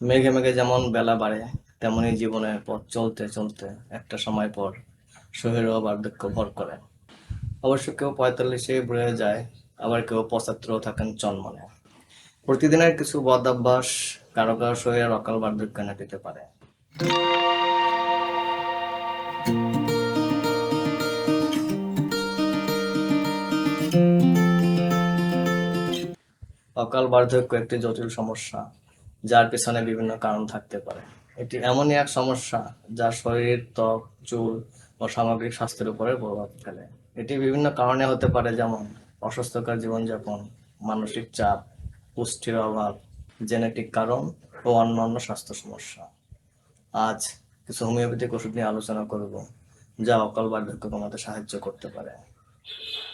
মেঘে মেঘে যেমন বেলা বাড়ে তেমনি জীবনের পথ চলতে চলতে একটা সময় পর শরীরও বার্ধক্য ভর করে। অবশ্য কেউ পঁয়তাল্লিশে বেড়ে যায়, আবার কেউ পঁচাত্তরও থাকেন চনমনে। প্রতিদিনের কিছু বদ অভ্যাস কারও কারও শরীরের অকাল বার্ধক্য এনে দিতে পারে। অকাল বার্ধক্য একটি জটিল সমস্যা। যার পেছনে বিভিন্ন কারণ থাকতে পারে। এটি এমনই এক সমস্যা যা শরীর, ত্বক, চুল ও সামগ্রিক স্বাস্থ্যের উপরে প্রভাব ফেলে। এটি বিভিন্ন কারণে হতে পারে, যেমন অস্বাস্থ্যকর জীবনযাপন, মানসিক চাপ, পুষ্টির অভাব, জেনেটিক কারণ ও অন্যান্য স্বাস্থ্য সমস্যা। আজ কিছু হোমিওপ্যাথিক ওষুধ নিয়ে আলোচনা করব, যা অকাল বার্ধক্য কমাতে সাহায্য করতে পারে।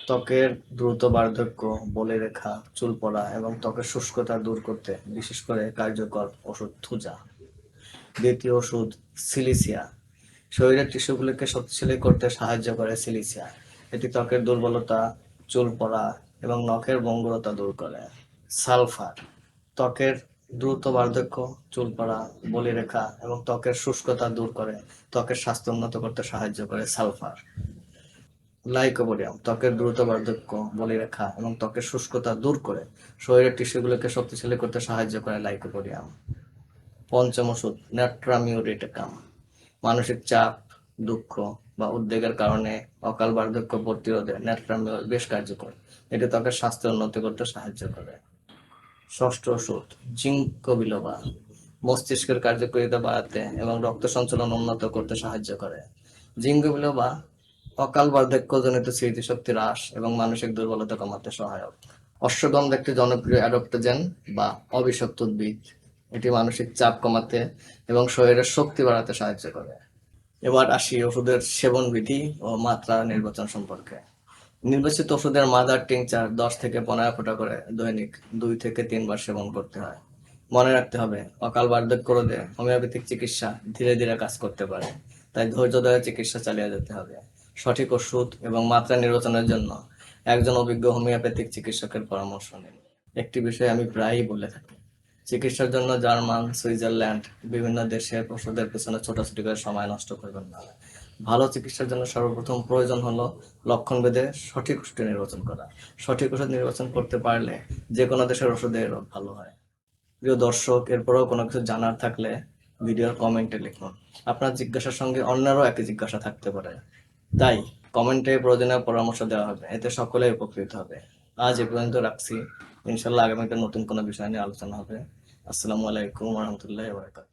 ত্বকের দ্রুত বার্ধক্য, বলে রেখা, চুল পড়া এবং ত্বকের শুষ্কতা দূর করতে, বিশেষ করে কার্যকর ওষুধ থুজা দ্বিতীয় ওষুধ, সিলিসিয়া। শরীরের টিস্যুগুলিকে শক্তিশালী করতে সাহায্য করে সিলিসিয়া। এটি ত্বকের দুর্বলতা, চুল পড়া এবং নখের বঙ্গুরতা দূর করে। সালফার, ত্বকের দ্রুত বার্ধক্য, চুল পড়া বলিরেখা এবং ত্বকের শুষ্কতা দূর করে। ত্বকের স্বাস্থ্য উন্নত করতে সাহায্য করে সালফার। লাইকোপোডিয়াম ত্বকের দ্রুত বার্ধক্য বলিরেখা এবং ত্বকের শুষ্কতা দূর করে শরীরের টিস্যুগুলোকে শক্তিশালী করতে সাহায্য করে লাইকোপোডিয়াম পঞ্চম ওষুধ, ন্যাট্রামিউরেটিকাম। মানসিক চাপ, দুঃখ বা উদ্বেগের কারণে অকাল বার্ধক্য প্রতিরোধে ন্যাট্রামিউর বেশ কার্যকর। এটি ত্বকের স্বাস্থ্য উন্নতি করতে সাহায্য করে। ষষ্ঠ ওষুধ জিঙ্ক বিলোবা মস্তিষ্কের কার্যকারিতা বাড়াতে এবং রক্ত সঞ্চালন উন্নত করতে সাহায্য করে। জিঙ্ক বিলোবা অকাল বার্ধক্যজনিত স্মৃতিশক্তি হ্রাস এবং মানসিক দুর্বলতা কমাতে সহায়ক। অশ্বগন্ধা একটি জনপ্রিয় অ্যাডপ্টোজেন বা অবিষাক্ত উদ্ভিদ। এটি মানসিক চাপ কমাতে এবং শরীরের শক্তি বাড়াতে সাহায্য করে। এবার আসি ওষুধের সেবন বিধি ও মাত্রা নির্বাচন সম্পর্কে। নির্বাচিত ওষুধের মাদার টিংচার দশ থেকে পনেরো ফোঁটা করে দৈনিক দুই থেকে তিনবার সেবন করতে হয়। মনে রাখতে হবে, অকাল বার্ধক্য রোধে হোমিওপ্যাথিক চিকিৎসা ধীরে ধীরে কাজ করতে পারে, তাই ধৈর্য ধরে চিকিৎসা চালিয়ে যেতে হবে। সঠিক ওষুধ এবং মাত্রা নির্বাচনের জন্য একজন অভিজ্ঞ হোমিওপ্যাথিক চিকিৎসকের পরামর্শ নিন। একটি বিষয় আমি প্রায়ই বলে থাকি। চিকিৎসার জন্য জার্মান, সুইজারল্যান্ড, বিভিন্ন দেশের ওষুধের পেছনে ছোটাছুটি করে সময় নষ্ট করবেন না। ভালো চিকিৎসার জন্য সর্বপ্রথম প্রয়োজন হলো লক্ষণ ভেদে সঠিক ওষুধ নির্বাচন করা। সঠিক ওষুধ নির্বাচন করতে পারলে যে কোনো দেশের ওষুধের ভালো হয়। প্রিয় দর্শক, এরপরেও কোনো কিছু জানার থাকলে ভিডিওর কমেন্টে লিখুন। আপনার জিজ্ঞাসার সঙ্গে অন্যেরও একই জিজ্ঞাসা থাকতে পারে। তাই কমেন্টে প্রয়োজনীয় পরামর্শ দেওয়া হবে, এতে সকলেই উপকৃত হবে। আজ এ পর্যন্ত রাখছি। ইনশাল্লাহ আগামীতে নতুন কোনো বিষয় নিয়ে আলোচনা হবে। আসসালামু আলাইকুম রহমতুল্লাহ বারকাত